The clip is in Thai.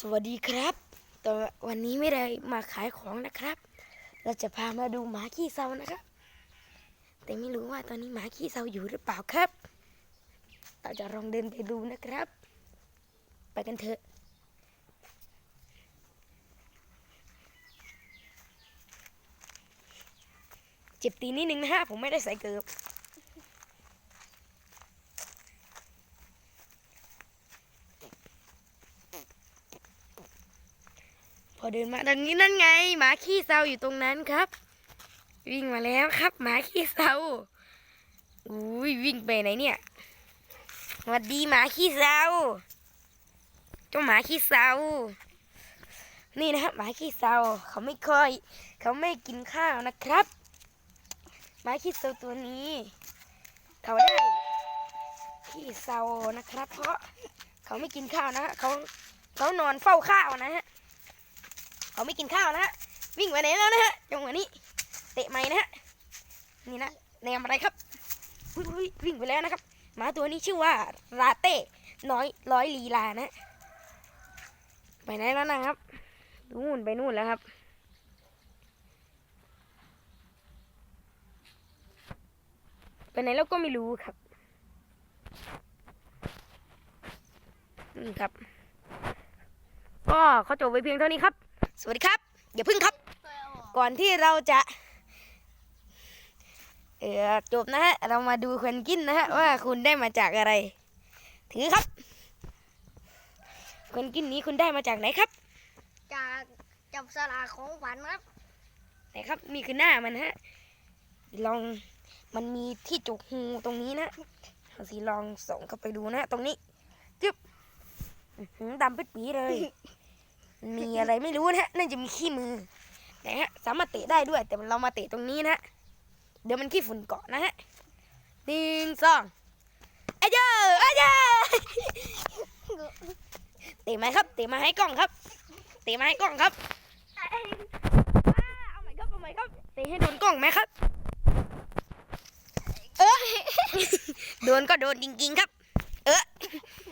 สวัสดีครับต่วันนี้ไม่ได้มาขายของนะครับ เราจะพามาดูหมาขี้เศร้านะครับ แต่ไม่รู้ว่าตอนนี้หมาขี้เศร้าอยู่หรือเปล่าครับ เราจะลองเดินไปดูนะครับ ไปกันเถอะ เจ็บตีนนิดนึงนะฮะผมไม่ได้ใส่เกิบ อเดินมาตรงนี้นั่นไงหมาขี้เศร้าอยู่ตรงนั้นครับ วิ่งมาแล้วครับหมาขี้เศร้าอุ้ยวิ่งไปไหนเนี่ยสวัสดีหมาขี้เศร้าเจ้าหมาขี้เศร้านี่นะครับหมาขี้เศร้าเขาไม่ค่อย เขาไม่กินข้าวนะครับหมาขี้เศร้าตัวนี้ เขาได้ขี้เศร้านะครับ เพราะเขาไม่กินข้าวนะเขาเขานอนเฝ้าข้าวนะฮะ เขาไม่กินข้าวนะฮะ วิ่งไปไหนแล้วนะฮะจังหวะนี้ เตะไม้นะฮะ นี่นะแนมอะไรครับวิ่งไปแล้วนะครับ หมาตัวนี้ชื่อว่าลาเต้น้อยร้อยลีลานะ ไปไหนแล้วนะครับ นู่นไปนู่นแล้วครับไปไหนแล้วก็ไม่รู้ครับนี่ครับ ก็เขาจบไปเพียงเท่านี้ครับ สวัสดีครับ อย่าพึ่งครับ ก่อนที่เราจะ เออจบนะฮะ เรามาดูควนกินนะฮะ ว่าคุณได้มาจากอะไร ถือครับควนกินนี้คุณได้มาจากไหนครับ จากจับสลากของฝันครับไหนครับนี่คือหน้ามันฮะ ลองมันมีที่จุกหูตรงนี้นะเอาสิลองส่องเข้าไปดูนะฮะตรงนี้จึ๊บอื้อหือดำปิดปีดเลย มีอะไรไม่รู้นะฮะน่าจะมีขี้มือนะฮะสามารถเตะได้ด้วย แต่เรามาเตะตรงนี้นะฮะเดี๋ยวมันขี้ฝุ่นเกาะนะฮะหนึ่งสองอาเจ้าอาเจ้าเตะไหมครับ เตะมาให้กล้องครับ เตะมาให้กล้องครับอ่าเอาใหม่ครับเอาใหม่ครับเตะให้โดนกล้องไหมครับเออโดนก็โดนจริงๆครับเออ